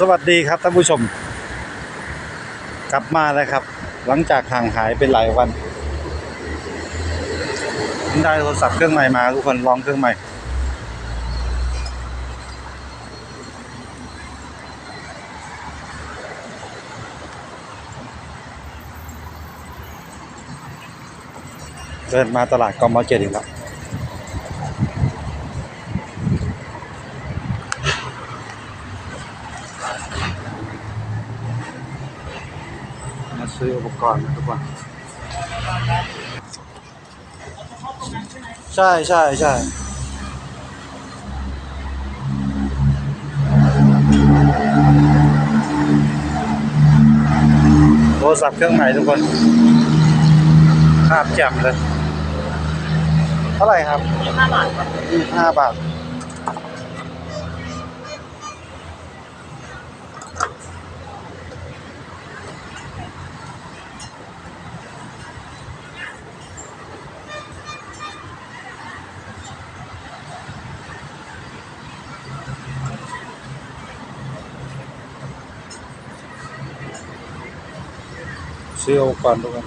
สวัสดีครับท่านผู้ชม กลับมาแล้วครับ หลังจากห่างหายเป็นหลายวันได้โทรศัพท์เครื่องใหม่มาทุกคนลองเครื่องใหม่ เดินมาตลาดกมเจ็ดอีกแล้ว ซื้ออุปกรณ์นะทุกคนใช่ใช่ใช่โทรศัพท์เครื่องใหม่ทุกคนภาพแจ่มเลย เท่าไหร่ครับห้าบาทครับยี่ห้าบาท ซื้ออุปกรณ์ทุกคน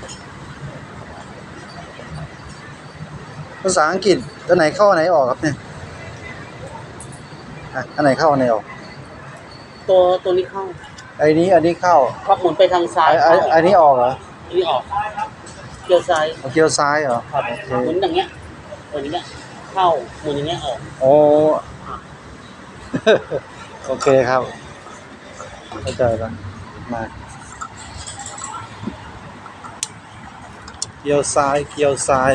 ภาษาอังกฤษตัวไหนเข้าอันไหนออกครับเนี่ยอะอันไหนเข้าอันไหนออกตัวตัวนี้เข้าไอ้นี้อันนี้เข้าครับหมุนไปทางซ้าไอ้ยไอ้อันนี้ออกเหรออันนี้ออกเกียวซ้ายเอาเกียวซ้ายเหรอ ครับโอเค หมุนอย่างเงี้ยตัวนี้เนี้ยเข้าหมุนอย่างเงี้ยออกโอ้ โอเคครับเข้าใจแล้วมา เกียวซ้าย เกียวซ้าย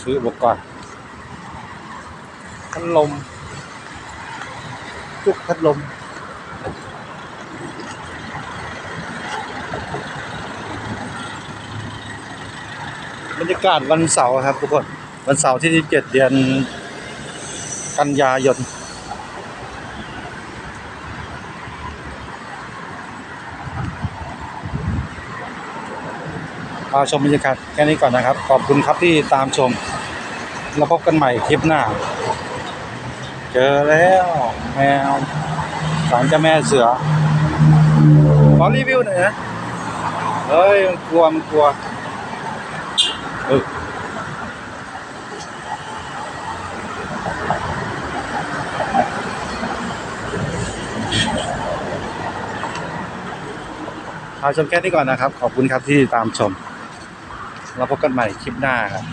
ซื้ออุปกรณ์พัดลมจุกพัดลม บรรยากาศวันเสาร์ครับทุกคน วันเสาร์ที่17เดือนกันยายนมาชมบรรยากาศแค่นี้ก่อนนะครับ ขอบคุณครับที่ตามชม แล้วพบกันใหม่คลิปหน้า เจอแล้วแมวสารเจ้าแม่เสือขอรีวิวหน่อยนะ เฮ้ย มันกลัว มันกลัว เออเอาชมแค่นี้ก่อนนะครับ ขอบคุณครับที่ตามชม แล้วพบกันใหม่คลิปหน้าครับ